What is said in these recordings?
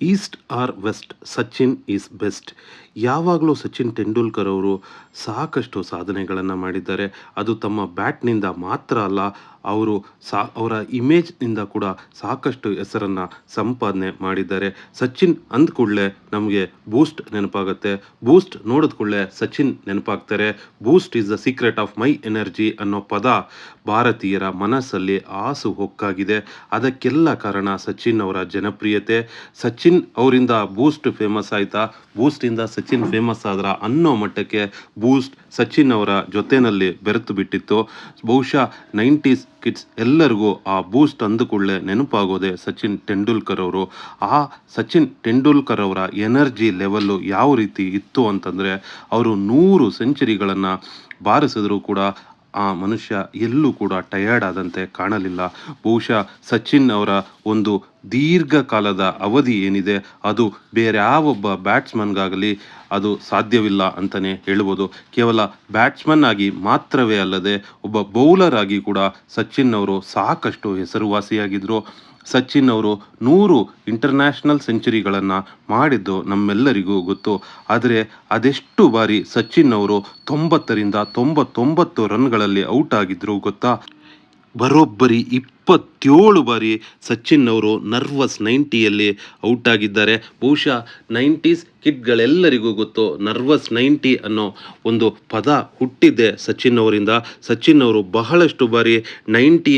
East or west, Sachin is best. ಯಾವಾಗಲೂ ಸಚಿನ್ ತೆಂಡೂಲ್ಕರ್ ಅವರು ಸಾಕಷ್ಟು ಸಾಧನೆಗಳನ್ನು ಮಾಡಿದ್ದಾರೆ. ಅದು ತಮ್ಮ ಬ್ಯಾಟ್ನಿಂದ ಮಾತ್ರ ಅಲ್ಲ, ಅವರು ಸಾ, ಅವರ ಇಮೇಜ್ನಿಂದ ಕೂಡ ಸಾಕಷ್ಟು ಹೆಸರನ್ನು ಸಂಪಾದನೆ ಮಾಡಿದ್ದಾರೆ. ಸಚಿನ್ ಅಂದ ಕೂಡಲೇ ನಮಗೆ ಬೂಸ್ಟ್ ನೆನಪಾಗುತ್ತೆ. ಬೂಸ್ಟ್ ನೋಡಿದ ಕೂಡಲೇ Sachin ನೆನಪಾಗ್ತಾರೆ. Boost is the secret of my energy ಅನ್ನೋ ಪದ ಭಾರತೀಯರ ಮನಸ್ಸಲ್ಲಿ ಆಸು ಹೊಕ್ಕಾಗಿದೆ. ಅದಕ್ಕೆಲ್ಲ ಕಾರಣ ಸಚಿನ್ ಅವರ ಜನಪ್ರಿಯತೆ. ಸಚಿನ್ ಅವರಿಂದ ಬೂಸ್ಟ್ ಫೇಮಸ್ ಆಯಿತಾ? ಬೂಸ್ಟಿಂದ ಸಚಿನ್ ಫೇಮಸ್ ಆದ್ರ ಅನ್ನೋ ಮಟ್ಟಕ್ಕೆ ಬೂಸ್ಟ್ ಸಚಿನ್ ಅವರ ಜೊತೆನಲ್ಲಿ ಬೆರೆತು ಬಿಟ್ಟಿತ್ತು. ಬಹುಶಃ ನೈಂಟೀಸ್ ಕಿಡ್ಸ್ ಎಲ್ಲರಿಗೂ ಆ ಬೂಸ್ಟ್ ಅಂದುಕೊಳ್ಳೆ ನೆನಪಾಗೋದೆ ಸಚಿನ್ ತೆಂಡೂಲ್ಕರ್ ಅವರು. ಆ ಸಚಿನ್ ತೆಂಡೂಲ್ಕರ್ ಅವರ ಎನರ್ಜಿ ಲೆವೆಲ್ಲು ಯಾವ ರೀತಿ ಇತ್ತು ಅಂತಂದರೆ, ಅವರು ನೂರು ಸೆಂಚುರಿಗಳನ್ನು ಬಾರಿಸಿದ್ರು ಕೂಡ ಆ ಮನುಷ್ಯ ಎಲ್ಲೂ ಕೂಡ ಟಯರ್ಡ್ ಆದಂತೆ ಕಾಣಲಿಲ್ಲ. ಬಹುಶಃ ಸಚಿನ್ ಅವರ ಒಂದು ದೀರ್ಘಕಾಲದ ಅವಧಿ ಏನಿದೆ, ಅದು ಬೇರೆ ಯಾವೊಬ್ಬ ಬ್ಯಾಟ್ಸ್ಮನ್ಗಾಗಲಿ ಅದು ಸಾಧ್ಯವಿಲ್ಲ ಅಂತಲೇ ಹೇಳ್ಬೋದು. ಕೇವಲ ಬ್ಯಾಟ್ಸ್ಮನ್ ಆಗಿ ಮಾತ್ರವೇ ಅಲ್ಲದೆ, ಒಬ್ಬ ಬೌಲರ್ ಆಗಿ ಕೂಡ ಸಚಿನ್ ಅವರು ಸಾಕಷ್ಟು ಹೆಸರುವಾಸಿಯಾಗಿದ್ದರು ಸಚಿನ್ ಅವರು ನೂರು ಇಂಟರ್ನ್ಯಾಷನಲ್ ಸೆಂಚುರಿಗಳನ್ನು ಮಾಡಿದ್ದು ನಮ್ಮೆಲ್ಲರಿಗೂ ಗೊತ್ತು. ಆದರೆ ಅದೆಷ್ಟು ಬಾರಿ ಸಚಿನ್ ಅವರು ತೊಂಬತ್ತರಿಂದ ತೊಂಬತ್ತೊಂಬತ್ತು ರನ್ಗಳಲ್ಲಿ ಔಟ್ ಆಗಿದ್ರು ಗೊತ್ತಾ? ಬರೋಬ್ಬರಿ ಇಪ್ಪತ್ತೇಳು ಬಾರಿ ಸಚಿನ್ ಅವರು ನರ್ವಸ್ ನೈಂಟಿಯಲ್ಲಿ ಔಟ್ ಆಗಿದ್ದಾರೆ. ಬಹುಶಃ ನೈಂಟೀಸ್ ಕಿಟ್ಗಳೆಲ್ಲರಿಗೂ ಗೊತ್ತು ನರ್ವಸ್ ನೈಂಟಿ ಅನ್ನೋ ಒಂದು ಪದ ಹುಟ್ಟಿದ್ದೆ ಸಚಿನ್ ಅವರಿಂದ. ಸಚಿನ್ ಅವರು ಬಹಳಷ್ಟು ಬಾರಿ ನೈಂಟಿ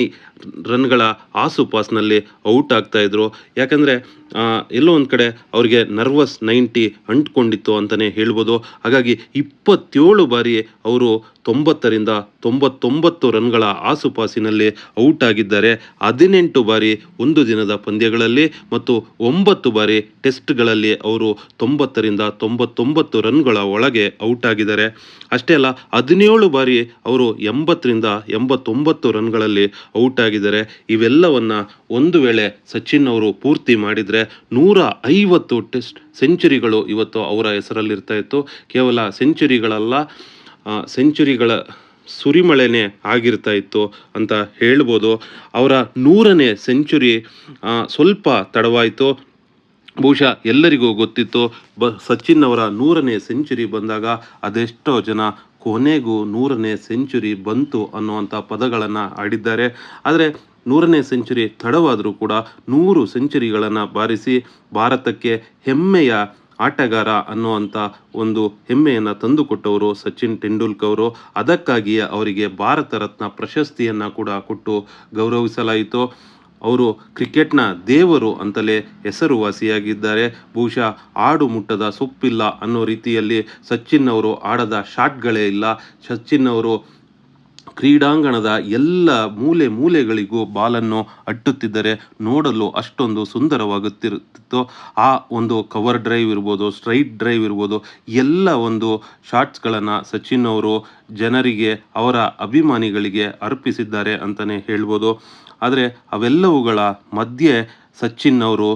ರನ್ಗಳ ಆಸುಪಾಸ್ನಲ್ಲಿ ಔಟ್ ಆಗ್ತಾಯಿದ್ರು ಯಾಕಂದರೆ ಎಲ್ಲೋ ಒಂದು ಕಡೆ ಅವರಿಗೆ ನರ್ವಸ್ ನೈಂಟಿ ಅಂಟ್ಕೊಂಡಿತ್ತು ಅಂತಲೇ ಹೇಳ್ಬೋದು. ಹಾಗಾಗಿ ಇಪ್ಪತ್ತೇಳು ಬಾರಿ ಅವರು ತೊಂಬತ್ತರಿಂದ ತೊಂಬತ್ತೊಂಬತ್ತು ರನ್ಗಳ ಆಸುಪಾಸಿನಲ್ಲಿ ಔಟ್ ಆಗಿದ್ದಾರೆ. ಹದಿನೆಂಟು ಬಾರಿ ಒಂದು ದಿನದ ಪಂದ್ಯಗಳಲ್ಲಿ ಮತ್ತು ಒಂಬತ್ತು ಬಾರಿ ಟೆಸ್ಟ್ಗಳಲ್ಲಿ ಅವರು ತೊಂಬತ್ತರಿಂದ ತೊಂಬತ್ತೊಂಬತ್ತು ರನ್ಗಳ ಒಳಗೆ ಔಟ್ ಆಗಿದ್ದಾರೆ. ಅಷ್ಟೇ ಅಲ್ಲ, ಹದಿನೇಳು ಬಾರಿ ಅವರು ಎಂಬತ್ತರಿಂದ ಎಂಬತ್ತೊಂಬತ್ತು ರನ್ಗಳಲ್ಲಿ ಔಟ್ ಆಗಿದ್ದಾರೆ. ಇವೆಲ್ಲವನ್ನು ಒಂದು ವೇಳೆ ಸಚಿನ್ ಅವರು ಪೂರ್ತಿ ಮಾಡಿದರೆ ನೂರ ಐವತ್ತು ಟೆಸ್ಟ್ ಸೆಂಚುರಿಗಳು ಇವತ್ತು ಅವರ ಹೆಸರಲ್ಲಿರ್ತಾ ಇತ್ತು. ಕೇವಲ ಸೆಂಚುರಿಗಳಲ್ಲ ಸೆಂಚುರಿಗಳ ಸುರಿಮಳೆನೇ ಆಗಿರ್ತಾ ಇತ್ತು ಅಂತ ಹೇಳ್ಬೋದು. ಅವರ ನೂರನೇ ಸೆಂಚುರಿ ಸ್ವಲ್ಪ ತಡವಾಯಿತು. ಬಹುಶಃ ಎಲ್ಲರಿಗೂ ಗೊತ್ತಿತ್ತು, ಬ, ಸಚಿನ್ ಅವರ ನೂರನೇ ಸೆಂಚುರಿ ಬಂದಾಗ ಅದೆಷ್ಟೋ ಜನ ಕೊನೆಗೂ ನೂರನೇ ಸೆಂಚುರಿ ಬಂತು ಅನ್ನುವಂಥ ಪದಗಳನ್ನು ಆಡಿದ್ದಾರೆ. ಆದರೆ ನೂರನೇ ಸೆಂಚುರಿ ತಡವಾದರೂ ಕೂಡ ನೂರು ಸೆಂಚುರಿಗಳನ್ನು ಬಾರಿಸಿ ಭಾರತಕ್ಕೆ ಹೆಮ್ಮೆಯ ಆಟಗಾರ ಅನ್ನುವಂಥ ಒಂದು ಹೆಮ್ಮೆಯನ್ನು ತಂದುಕೊಟ್ಟವರು ಸಚಿನ್ ತೆಂಡೂಲ್ಕರ್. ಅವರು ಅದಕ್ಕಾಗಿಯೇ ಅವರಿಗೆ ಭಾರತ ರತ್ನ ಪ್ರಶಸ್ತಿಯನ್ನು ಕೂಡ ಕೊಟ್ಟು ಗೌರವಿಸಲಾಯಿತು. ಅವರು ಕ್ರಿಕೆಟ್ನ ದೇವರು ಅಂತಲೇ ಹೆಸರುವಾಸಿಯಾಗಿದ್ದಾರೆ. ಬಹುಶಃ ಆಡು ಮುಟ್ಟದ ಸೊಪ್ಪಿಲ್ಲ ಅನ್ನೋ ರೀತಿಯಲ್ಲಿ ಸಚಿನ್ ಅವರು ಆಡದ ಶಾಟ್ಗಳೇ ಇಲ್ಲ. ಸಚಿನ್ ಅವರು ಕ್ರೀಡಾಂಗಣದ ಎಲ್ಲ ಮೂಲೆ ಮೂಲೆಗಳಿಗೂ ಬಾಲನ್ನು ಅಟ್ಟುತ್ತಿದ್ದರೆ ನೋಡಲು ಅಷ್ಟೊಂದು ಸುಂದರವಾಗುತ್ತಿರುತ್ತಿತ್ತು. ಆ ಒಂದು ಕವರ್ ಡ್ರೈವ್ ಇರ್ಬೋದು ಸ್ಟ್ರೈಟ್ ಡ್ರೈವ್ ಇರ್ಬೋದು, ಎಲ್ಲ ಒಂದು ಶಾಟ್ಸ್ಗಳನ್ನು ಸಚಿನ್ ಅವರು ಜನರಿಗೆ, ಅವರ ಅಭಿಮಾನಿಗಳಿಗೆ ಅರ್ಪಿಸಿದ್ದಾರೆ ಅಂತಲೇ ಹೇಳ್ಬೋದು. ಆದರೆ ಅವೆಲ್ಲವುಗಳ ಮಧ್ಯೆ ಸಚಿನ್ ಅವರು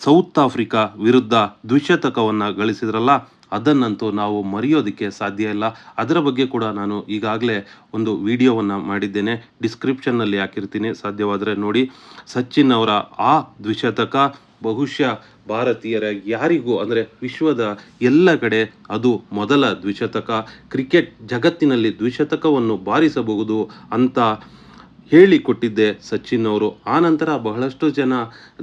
ಸೌತ್ ಆಫ್ರಿಕಾ ವಿರುದ್ಧ ದ್ವಿಶತಕವನ್ನು ಗಳಿಸಿದ್ರಲ್ಲ ಅದನ್ನಂತೂ ನಾವು ಮರೆಯೋದಕ್ಕೆ ಸಾಧ್ಯ ಇಲ್ಲ. ಅದರ ಬಗ್ಗೆ ಕೂಡ ನಾನು ಈಗಾಗಲೇ ಒಂದು ವಿಡಿಯೋವನ್ನು ಮಾಡಿದ್ದೇನೆ. ಡಿಸ್ಕ್ರಿಪ್ಷನ್ನಲ್ಲಿ ಹಾಕಿರ್ತೀನಿ. ಸಾಧ್ಯವಾದರೆ ನೋಡಿ. ಸಚಿನ್ ಅವರ ಆ ದ್ವಿಶತಕ ಬಹುಶಃ ಭಾರತೀಯರ ಯಾರಿಗೂ ಅಂದರೆ ವಿಶ್ವದ ಎಲ್ಲ ಕಡೆ ಅದು ಮೊದಲ ದ್ವಿಶತಕ. ಕ್ರಿಕೆಟ್ ಜಗತ್ತಿನಲ್ಲಿ ದ್ವಿಶತಕವನ್ನು ಬಾರಿಸಬಹುದು ಅಂತ ಹೇಳಿಕೊಟ್ಟಿದ್ದೆ ಸಚಿನ್ ಅವರು. ಆನಂತರ ಬಹಳಷ್ಟು ಜನ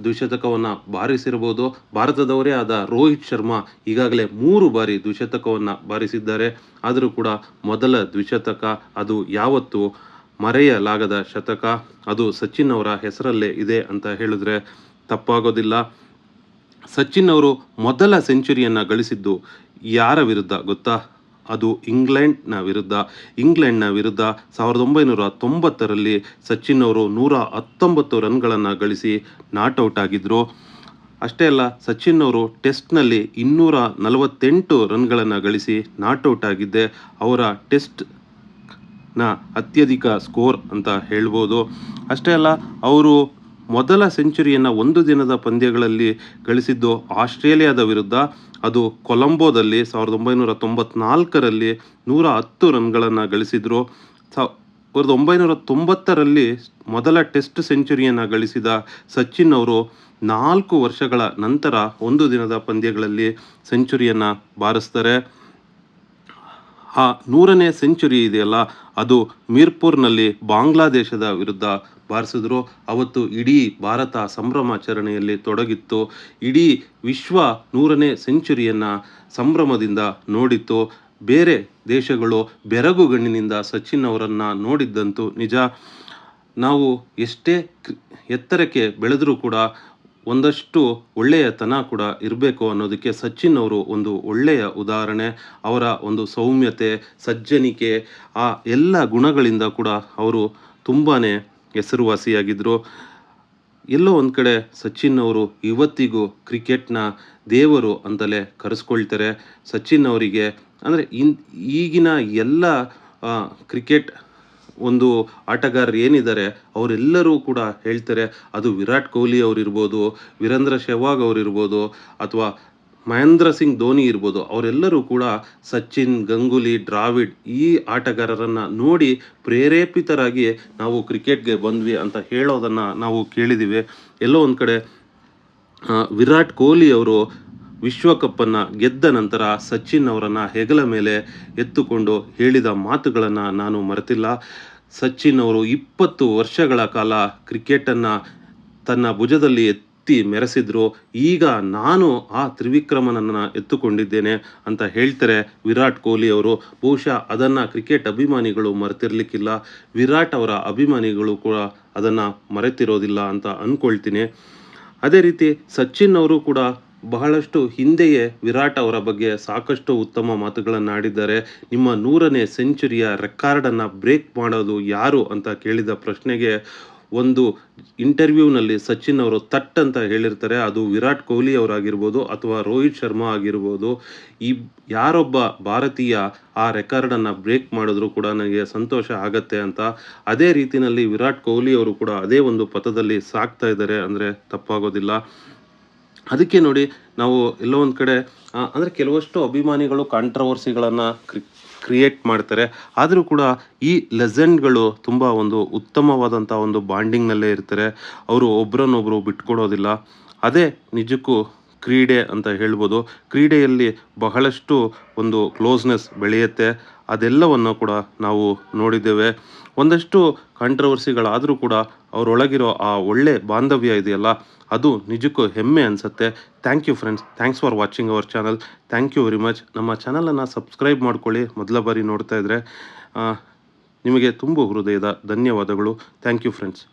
ದ್ವಿಶತಕವನ್ನು ಬಾರಿಸಿರ್ಬೋದು. ಭಾರತದವರೇ ಆದ ರೋಹಿತ್ ಶರ್ಮಾ ಈಗಾಗಲೇ ಮೂರು ಬಾರಿ ದ್ವಿಶತಕವನ್ನು ಬಾರಿಸಿದ್ದಾರೆ. ಆದರೂ ಕೂಡ ಮೊದಲ ದ್ವಿಶತಕ ಅದು ಯಾವತ್ತು ಮರೆಯಲಾಗದ ಶತಕ. ಅದು ಸಚಿನ್ ಅವರ ಹೆಸರಲ್ಲೇ ಇದೆ ಅಂತ ಹೇಳಿದ್ರೆ ತಪ್ಪಾಗೋದಿಲ್ಲ. ಸಚಿನ್ ಅವರು ಮೊದಲ ಸೆಂಚುರಿಯನ್ನು ಗಳಿಸಿದ್ದು ಯಾರ ವಿರುದ್ಧ ಗೊತ್ತಾ? ಅದು ಇಂಗ್ಲೆಂಡ್ನ ವಿರುದ್ಧ. ಇಂಗ್ಲೆಂಡ್ನ ವಿರುದ್ಧ ಸಾವಿರದ ಒಂಬೈನೂರ ತೊಂಬತ್ತರಲ್ಲಿ ಸಚಿನ್ ಅವರು ನೂರ ಹತ್ತೊಂಬತ್ತು ರನ್ಗಳನ್ನು ಗಳಿಸಿ ನಾಟ್ಔಟ್ ಆಗಿದ್ದರು ಅಷ್ಟೇ ಅಲ್ಲ, ಸಚಿನ್ ಅವರು ಟೆಸ್ಟ್ನಲ್ಲಿ ಇನ್ನೂರ ನಲವತ್ತೆಂಟು ರನ್ಗಳನ್ನು ಗಳಿಸಿ ನಾಟ್ಔಟ್ ಆಗಿದ್ದೆ. ಅವರ ಟೆಸ್ಟ್ನ ಅತ್ಯಧಿಕ ಸ್ಕೋರ್ ಅಂತ ಹೇಳ್ಬೋದು. ಅಷ್ಟೇ ಅಲ್ಲ, ಅವರು ಮೊದಲ ಸೆಂಚುರಿಯನ್ನು ಒಂದು ದಿನದ ಪಂದ್ಯಗಳಲ್ಲಿ ಗಳಿಸಿದ್ದು ಆಸ್ಟ್ರೇಲಿಯಾದ ವಿರುದ್ಧ. ಅದು ಕೊಲಂಬೋದಲ್ಲಿ ಸಾವಿರದ ಒಂಬೈನೂರ ತೊಂಬತ್ನಾಲ್ಕರಲ್ಲಿ ನೂರ ಹತ್ತು ರನ್ಗಳನ್ನು ಗಳಿಸಿದ್ರು. ಸಾವಿರದ ಒಂಬೈನೂರ ತೊಂಬತ್ತರಲ್ಲಿ ಮೊದಲ ಟೆಸ್ಟ್ ಸೆಂಚುರಿಯನ್ನು ಗಳಿಸಿದ ಸಚಿನ್ ಅವರು ನಾಲ್ಕು ವರ್ಷಗಳ ನಂತರ ಒಂದು ದಿನದ ಪಂದ್ಯಗಳಲ್ಲಿ ಸೆಂಚುರಿಯನ್ನು ಬಾರಿಸ್ತಾರೆ. ಆ ನೂರನೇ ಸೆಂಚುರಿ ಇದೆಯಲ್ಲ, ಅದು ಮೀರ್ಪುರ್ನಲ್ಲಿ ಬಾಂಗ್ಲಾದೇಶದ ವಿರುದ್ಧ ಬಾರಿಸಿದ್ರು ಅವತ್ತು ಇಡೀ ಭಾರತ ಸಂಭ್ರಮಾಚರಣೆಯಲ್ಲಿ ತೊಡಗಿತ್ತು. ಇಡೀ ವಿಶ್ವ ನೂರನೇ ಸೆಂಚುರಿಯನ್ನು ಸಂಭ್ರಮದಿಂದ ನೋಡಿತ್ತು. ಬೇರೆ ದೇಶಗಳು ಬೆರಗುಗಣ್ಣಿನಿಂದ ಸಚಿನ್ ಅವರನ್ನು ನೋಡಿದ್ದಂತೂ ನಿಜ. ನಾವು ಎಷ್ಟೇ ಎತ್ತರಕ್ಕೆ ಬೆಳೆದರೂ ಕೂಡ ಒಂದಷ್ಟು ಒಳ್ಳೆಯತನ ಕೂಡ ಇರಬೇಕು ಅನ್ನೋದಕ್ಕೆ ಸಚಿನ್ ಅವರು ಒಂದು ಒಳ್ಳೆಯ ಉದಾಹರಣೆ. ಅವರ ಒಂದು ಸೌಮ್ಯತೆ, ಸಜ್ಜನಿಕೆ, ಆ ಎಲ್ಲ ಗುಣಗಳಿಂದ ಕೂಡ ಅವರು ತುಂಬಾ ಹೆಸರುವಾಸಿಯಾಗಿದ್ದರು ಎಲ್ಲೋ ಒಂದು ಕಡೆ ಸಚಿನ್ ಅವರು ಇವತ್ತಿಗೂ ಕ್ರಿಕೆಟ್ನ ದೇವರು ಅಂತಲೇ ಕರೆಸ್ಕೊಳ್ತಾರೆ. ಸಚಿನ್ ಅವರಿಗೆ ಅಂದರೆ ಇನ್, ಈಗಿನ ಎಲ್ಲ ಕ್ರಿಕೆಟ್ ಒಂದು ಆಟಗಾರರು ಏನಿದ್ದಾರೆ ಅವರೆಲ್ಲರೂ ಕೂಡ ಹೇಳ್ತಾರೆ, ಅದು ವಿರಾಟ್ ಕೊಹ್ಲಿ ಅವರಿರ್ಬೋದು, ವೀರೇಂದ್ರ ಸೆಹ್ವಾಗ್ ಅವರಿರ್ಬೋದು, ಅಥವಾ ಮಹೇಂದ್ರ ಸಿಂಗ್ ಧೋನಿ ಇರ್ಬೋದು, ಅವರೆಲ್ಲರೂ ಕೂಡ ಸಚಿನ್, ಗಂಗೂಲಿ ಡ್ರಾವಿಡ್ ಈ ಆಟಗಾರರನ್ನು ನೋಡಿ ಪ್ರೇರೇಪಿತರಾಗಿ ನಾವು ಕ್ರಿಕೆಟ್ಗೆ ಬಂದ್ವಿ ಅಂತ ಹೇಳೋದನ್ನು ನಾವು ಕೇಳಿದ್ದೀವಿ ಎಲ್ಲೋ ಒಂದು ಕಡೆ ವಿರಾಟ್ ಕೊಹ್ಲಿ ಅವರು ವಿಶ್ವಕಪ್ಪನ್ನು ಗೆದ್ದ ನಂತರ ಸಚಿನ್ ಅವರನ್ನು ಹೆಗಲ ಮೇಲೆ ಎತ್ತುಕೊಂಡು ಹೇಳಿದ ಮಾತುಗಳನ್ನು ನಾನು ಮರೆತಿಲ್ಲ. ಸಚಿನ್ ಅವರು ಇಪ್ಪತ್ತು ವರ್ಷಗಳ ಕಾಲ ಕ್ರಿಕೆಟನ್ನು ತನ್ನ ಭುಜದಲ್ಲಿ ಎತ್ತಿ ಮೆರೆಸಿದ್ರು, ಈಗ ನಾನು ಆ ತ್ರಿವಿಕ್ರಮನನ್ನು ಎತ್ತುಕೊಂಡಿದ್ದೇನೆ ಅಂತ ಹೇಳ್ತಾರೆ ವಿರಾಟ್ ಕೊಹ್ಲಿ ಅವರು. ಬಹುಶಃ ಅದನ್ನು ಕ್ರಿಕೆಟ್ ಅಭಿಮಾನಿಗಳು ಮರೆತಿರ್ಲಿಕ್ಕಿಲ್ಲ. ವಿರಾಟ್ ಅವರ ಅಭಿಮಾನಿಗಳು ಕೂಡ ಅದನ್ನು ಮರೆತಿರೋದಿಲ್ಲ ಅಂತ ಅಂದ್ಕೊಳ್ತೀನಿ ಅದೇ ರೀತಿ ಸಚಿನ್ ಅವರು ಕೂಡ ಬಹಳಷ್ಟು ಹಿಂದೆಯೇ ವಿರಾಟ್ ಅವರ ಬಗ್ಗೆ ಸಾಕಷ್ಟು ಉತ್ತಮ ಮಾತುಗಳನ್ನು ಆಡಿದ್ದಾರೆ ನಿಮ್ಮ ನೂರನೇ ಸೆಂಚುರಿಯ ರೆಕಾರ್ಡನ್ನು ಬ್ರೇಕ್ ಮಾಡೋದು ಯಾರು ಅಂತ ಕೇಳಿದ ಪ್ರಶ್ನೆಗೆ ಒಂದು ಇಂಟರ್ವ್ಯೂನಲ್ಲಿ ಸಚಿನ್ ಅವರು ತಟ್ ಅಂತ ಹೇಳಿರ್ತಾರೆ. ಅದು ವಿರಾಟ್ ಕೊಹ್ಲಿ ಅವರಾಗಿರ್ಬೋದು ಅಥವಾ ರೋಹಿತ್ ಶರ್ಮಾ ಆಗಿರ್ಬೋದು. ಈ ಯಾರೊಬ್ಬ ಭಾರತೀಯ ಆ ರೆಕಾರ್ಡನ್ನು ಬ್ರೇಕ್ ಮಾಡಿದ್ರು ಕೂಡ ನನಗೆ ಸಂತೋಷ ಆಗತ್ತೆ ಅಂತ. ಅದೇ ರೀತಿಯಲ್ಲಿ ವಿರಾಟ್ ಕೊಹ್ಲಿ ಅವರು ಕೂಡ ಅದೇ ಒಂದು ಪಥದಲ್ಲಿ ಸಾಕ್ತಾ ಇದ್ದಾರೆ ಅಂದರೆ ತಪ್ಪಾಗೋದಿಲ್ಲ. ಅದಕ್ಕೆ ನೋಡಿ ನಾವು ಎಲ್ಲೋ ಒಂದು ಕಡೆ ಅಂದರೆ ಕೆಲವಷ್ಟು ಅಭಿಮಾನಿಗಳು ಕಾಂಟ್ರವರ್ಸಿಗಳನ್ನು ಕ್ರಿ ಕ್ರಿಯೇಟ್ ಮಾಡ್ತಾರೆ. ಆದರೂ ಕೂಡ ಈ ಲೆಜೆಂಡ್ಗಳು ತುಂಬ ಒಂದು ಉತ್ತಮವಾದಂಥ ಒಂದು ಬಾಂಡಿಂಗ್ನಲ್ಲೇ ಇರ್ತಾರೆ. ಅವರು ಒಬ್ಬರನ್ನೊಬ್ಬರು ಬಿಟ್ಕೊಡೋದಿಲ್ಲ. ಅದೇ ನಿಜಕ್ಕೂ ಕ್ರೀಡೆ ಅಂತ ಹೇಳ್ಬೋದು. ಕ್ರೀಡೆಯಲ್ಲಿ ಬಹಳಷ್ಟು ಒಂದು ಕ್ಲೋಸ್ನೆಸ್ ಬೆಳೆಯುತ್ತೆ. ಅದೆಲ್ಲವನ್ನು ಕೂಡ ನಾವು ನೋಡಿದ್ದೇವೆ. ಒಂದಷ್ಟು ಕಾಂಟ್ರವರ್ಸಿಗಳಾದರೂ ಕೂಡ ಅವರೊಳಗಿರೋ ಆ ಒಳ್ಳೆ ಬಾಂಧವ್ಯ ಇದೆಯಲ್ಲ, ಅದು ನಿಜಕ್ಕೂ ಹೆಮ್ಮೆ ಅನಿಸುತ್ತೆ. Thank you friends thanks for watching our channel thank you very much ನಮ್ಮ ಚಾನಲನ್ನು ಸಬ್ಸ್ಕ್ರೈಬ್ ಮಾಡ್ಕೊಳ್ಳಿ. ಮೊದಲ ಬಾರಿ ನೋಡ್ತಾ ಇದ್ದರೆ ನಿಮಗೆ ತುಂಬ ಹೃದಯದ ಧನ್ಯವಾದಗಳು. Thank you friends